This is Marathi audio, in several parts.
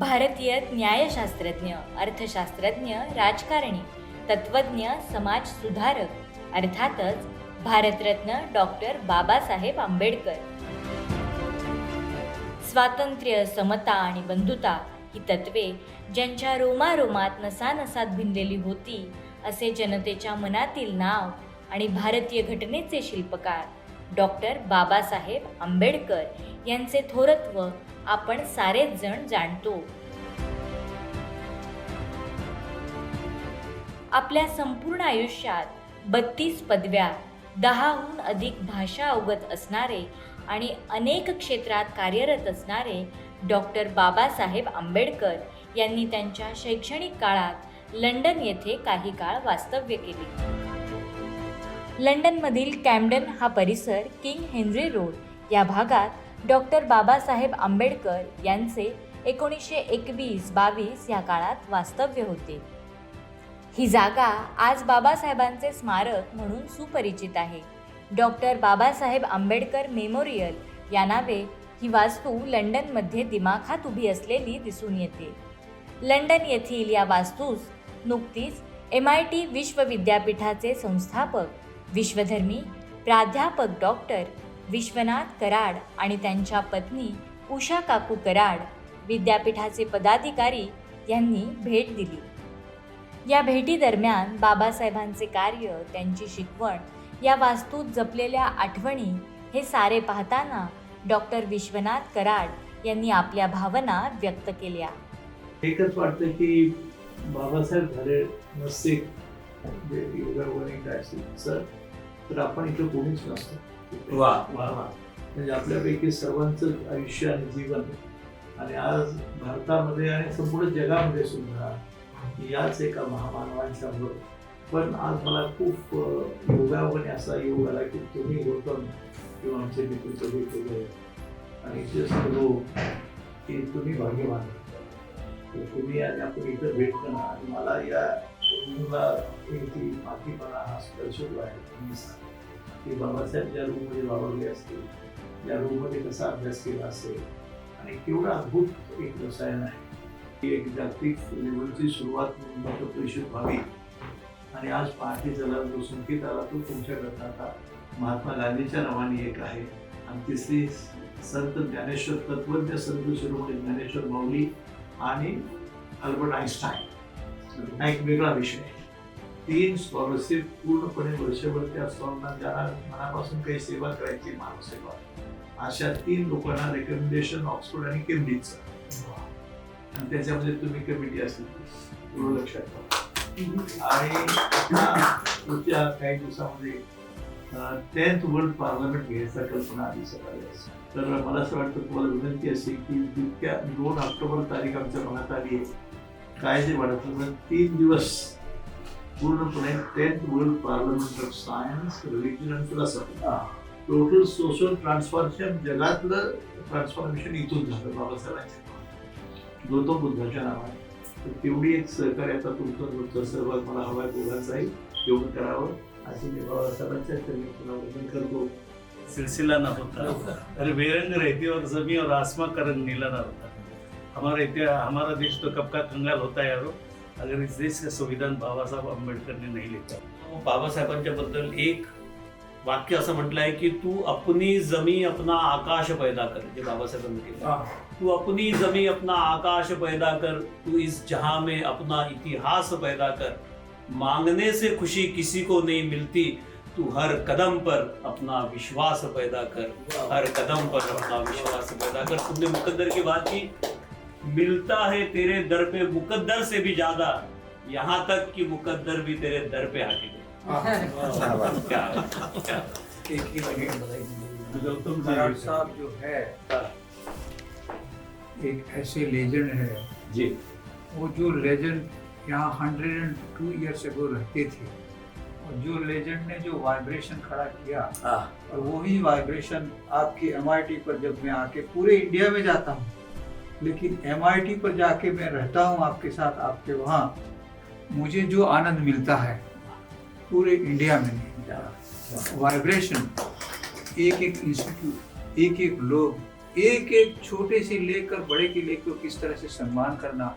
भारतीय न्यायशास्त्रज्ञ अर्थशास्त्रज्ञ राजकारणी तत्वज्ञ समाज सुधारक अर्थातच भारतरत्न डॉक्टर बाबासाहेब आंबेडकर. स्वातंत्र्य समता आणि बंधुता ही तत्वे ज्यांच्या रोमारोमात नसानसात भिनलेली होती असे जनतेच्या मनातील नाव आणि भारतीय घटनेचे शिल्पकार डॉक्टर बाबासाहेब आंबेडकर यांचे थोरत्व आपण सारेच जण जाणतो. आपल्या संपूर्ण आयुष्यात बत्तीस पदव्या दहाहून अधिक भाषा अवगत असणारे आणि अनेक क्षेत्रात कार्यरत असणारे डॉक्टर बाबासाहेब आंबेडकर यांनी त्यांच्या शैक्षणिक काळात लंडन येथे काही काळ वास्तव्य केले. लंडनमधील कॅम्डन हा परिसर किंग हेनरी रोड या भागात डॉक्टर बाबासाहेब आंबेडकर यांचे एकोणीसशे एकवीस बावीस या काळात वास्तव्य होते. ही जागा आज बाबासाहेबांचे स्मारक म्हणून सुपरिचित आहे. डॉक्टर बाबासाहेब आंबेडकर मेमोरियल या नावे ही वास्तू लंडनमध्ये दिमाखात उभी असलेली दिसून येते. लंडन येथील या वास्तूस नुकतीच एम आय टी विश्वविद्यापीठाचे संस्थापक विश्वधर्मी प्राध्यापक डॉक्टर विश्वनाथ कराड आणि त्यांच्या पत्नी उषा काकू कराड विद्यापीठाचे पदाधिकारी यांनी भेट दिली. या भेटीदरम्यान बाबासाहेबांचे कार्य त्यांची शिकवण या वास्तूत जपलेल्या आठवणी हे सारे पाहताना डॉक्टर विश्वनाथ कराड यांनी आपल्या भावना व्यक्त केल्या. एकच वाटतं की बाबासाहेब झाले नसते. म्हणजे तर आपण इथं कोणीच नसतो. वा वा. वा. म्हणजे आपल्यापैकी सर्वांचं आयुष्य आणि जीवन आणि आज भारतामध्ये आणि संपूर्ण जगामध्ये सुद्धा याच एका महामानवांच्या मुळे. पण आज मला खूप योगावने असा योग आला की तुम्ही गौतम किंवा आमचे मित्र सगळे केले आणि ते सर्व की तुम्ही भाग्यवान. तर तुम्ही आणि आपण इथं भेटतो ना आणि मला या रूमला इथे मातीपणा हा स्पर्श जो आहे. तुम्ही सांगा की बाबासाहेब ज्या रूममध्ये वावरले असतील या रूममध्ये कसा अभ्यास केला असेल? आणि केवढा अद्भुत एक रसायन आहे. ही एक जागतिक लेवलची सुरुवात म्हणून परिषद व्हावी. आणि आज पहाटे झाला जो संकेत आला तो तुमच्याकडनं आता महात्मा गांधीच्या नावाने एक आहे. आणि तिसरी संत ज्ञानेश्वर तत्वज्ञ संत शिरोमणी ज्ञानेश्वर माऊली आणि अल्बर्ट आईन्स्टाईन हा एक वेगळा विषय आहे. तीन स्कॉलरशिप पूर्णपणे वर्षभर त्या स्टॉलना ज्यांना मनापासून काही सेवा करायची मानवसेवा अशा तीन लोकांना रेकमेंडेशन ऑक्सफोर्ड आणि केम्ब्रिजचं आणि त्याच्यामध्ये तुम्ही कमिटी असेल. एवढं लक्षात ठेवा. आणि त्या पुढच्या काही दिवसामध्ये टेन्थ वर्ल्ड पार्लमेंट घ्यायचा कल्पना आधी सकाळी. तर मला असं वाटतं तुम्हाला विनंती असेल की जितक्या दोन ऑक्टोबर तारीख आमच्या मनात आली आहे. काय जे वाटत तीन दिवस पूर्णपणे tenth World Parliament of Science Religion and Philosophy total social transformation जगातलं ट्रान्सफॉर्मेशन इथून झालं बाबासाहेबांच्या गौतम बुद्धाच्या नावाने. तर तेवढी एक सहकार्य आता तुमचं तुमचा सहभाग मला हवा आहे दोघांचाही. तेवढं करावं. अशी मी बाबासाहेबांच्या चरणी पुन्हा करतो. सिलसिला ना होता. अरे बेरंग रहती और जमी और आसमां का रंग नीला ना होता. हमारा इतिहास हमारा देश तो कब का कंगाल होता है यारो. अगर इस देश का संविधान बाबा साहब आंबेडकर ने नहीं लिखा। बाबासाहेबांच्या बद्दल एक वाक्य असं म्हटलं आहे की तू अपनी जमी अपना आकाश पैदा कर जे बाबासाहेबांनी केलं. तू अपनी जमी अपना आकाश पैदा कर तू इस जहाँ में अपना इतिहास पैदा कर. मांगने से खुशी किसी को नहीं मिलती तू हर कदम पर अपना विश्वास पैदा कर. हर कदम पर अपना विश्वास पैदा कर. तुमने मुकद्दर की बात की मिलता है तेरे दर पे मुकद्दर से भी ज़्यादा। यहाँ तक कि मुकद्दर भी तेरे दर पे आके क्या गौतम साहब जो है एक ऐसे लेजेंड है। जी। वो जो लेजेंड यहाँ hundred end two years ago रहते थे और जो लेजेंड ने जो वाइब्रेशन खड़ा किया हाँ। और वही वाइब्रेशन आपकी एम पर जब मैं आके पूरे इंडिया में जाता हूँ लेकिन एम पर जाके मैं रहता हूँ आपके साथ आपके वहाँ मुझे जो आनंद मिलता है पूरे इंडिया में नहीं मिला वाइब्रेशन एक एक इंस्टीट्यूट एक एक लोग एक एक छोटे से लेकर बड़े के लेकर किस तरह से सम्मान करना।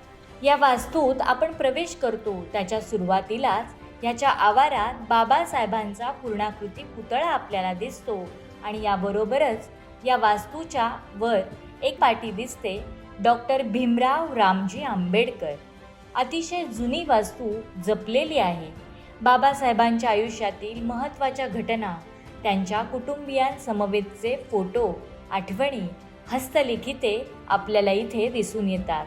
या वास्तूत आपण प्रवेश करतो त्याच्या सुरुवातीलाच याच्या आवारात बाबासाहेबांचा पूर्णाकृती पुतळा आपल्याला दिसतो आणि याबरोबरच या वास्तूच्या वर एक पाटी दिसते. डॉक्टर भीमराव रामजी आंबेडकर. अतिशय जुनी वास्तू जपलेली आहे. बाबासाहेबांच्या आयुष्यातील महत्त्वाच्या घटना त्यांच्या कुटुंबियांसमवेतचे फोटो आठवणी हस्तलिखिते आपल्याला इथे दिसून येतात.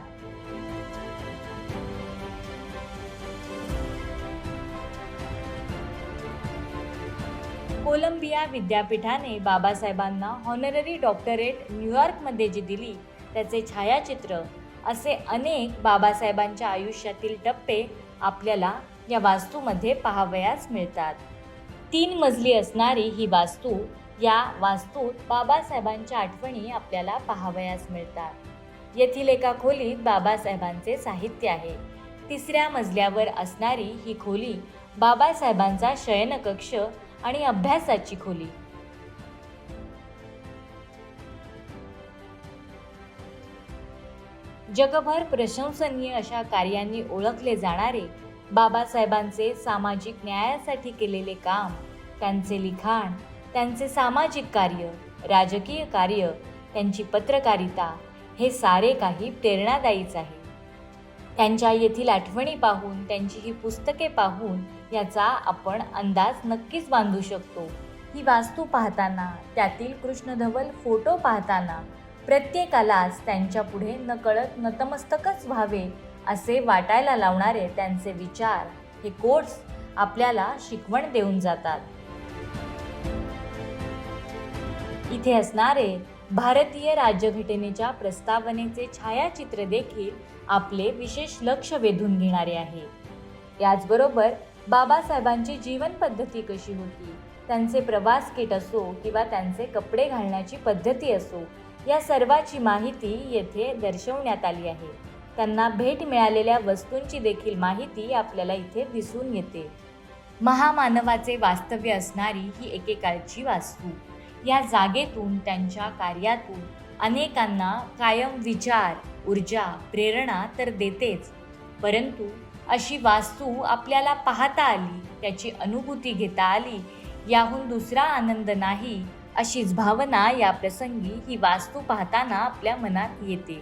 कोलंबिया विद्यापीठाने बाबासाहेबांना हॉनररी डॉक्टरेट न्यूयॉर्कमध्ये जी दिली त्याचे छायाचित्र असे अनेक बाबासाहेबांच्या आयुष्यातील टप्पे आपल्याला या वास्तूमध्ये पाहावयास मिळतात. तीन मजली असणारी ही वास्तू या वास्तूत बाबासाहेबांच्या आठवणी आपल्याला पाहावयास मिळतात. येथील एका खोलीत बाबासाहेबांचे साहित्य आहे. तिसऱ्या मजल्यावर असणारी ही खोली बाबासाहेबांचा शयनकक्ष आणि अभ्यासाची खोली. जगभर प्रशंसनीय अशा कार्यांनी ओळखले जाणारे बाबासाहेबांचे सामाजिक न्यायासाठी केलेले काम त्यांचे लिखाण त्यांचे सामाजिक कार्य राजकीय कार्य त्यांची पत्रकारिता हे सारे काही प्रेरणादायीच आहे. त्यांच्या येथील आठवणी पाहून त्यांची ही पुस्तके पाहून याचा आपण अंदाज नक्कीच बांधू शकतो. ही वास्तू पाहताना त्यातील कृष्णधवल फोटो पाहताना प्रत्येकालाच त्यांच्या पुढे नकळत नतमस्तकच व्हावे असे वाटायला लावणारे त्यांचे विचार हे कोट्स आपल्याला शिकवण देऊन जातात. इथे असणारे भारतीय राज्यघटनेच्या प्रस्तावनेचे छायाचित्र देखील आपले विशेष लक्ष वेधून घेणारे आहे. याचबरोबर बाबासाहेबांची जीवन पद्धती कशी होती त्यांचे प्रवास किट असो किंवा त्यांचे कपडे घालण्याची पद्धती असो या सर्वाची माहिती येथे दर्शवण्यात आली आहे. त्यांना भेट मिळालेल्या वस्तूंची देखील माहिती आपल्याला इथे दिसून येते. महामानवाचे वास्तव्य असणारी ही एकेकाळची वास्तू. या जागेतून त्यांच्या कार्यातून अनेकांना कायम विचार ऊर्जा प्रेरणा तर देतेच. परंतु अशी वास्तू आपल्याला पाहता आली त्याची अनुभूती घेता आली याहून दुसरा आनंद नाही अशीच भावना या प्रसंगी ही वास्तू पाहताना आपल्या मनात येते.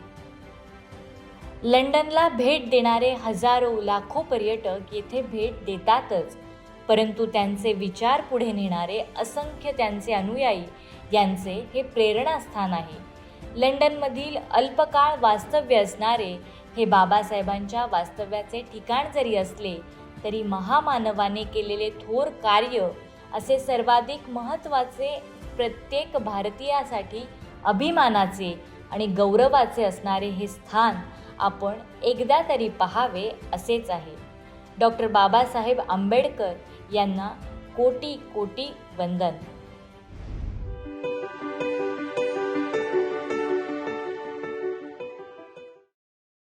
लंडनला भेट देणारे हजारो लाखो पर्यटक येथे भेट देतातच परंतु त्यांचे विचार पुढे नेणारे असंख्य त्यांचे अनुयायी यांचे हे प्रेरणास्थान आहे. लंडनमधील अल्पकाळ वास्तव्य असणारे हे बाबासाहेबांच्या वास्तव्याचे ठिकाण जरी असले तरी महामानवाने केलेले थोर कार्य असे सर्वाधिक महत्त्वाचे प्रत्येक भारतीयासाठी अभिमानाचे आणि गौरवाचे असणारे हे स्थान आपण एकदा तरी पहावे असेच आहे. डॉक्टर बाबासाहेब आंबेडकर यांना कोटी कोटी वंदन.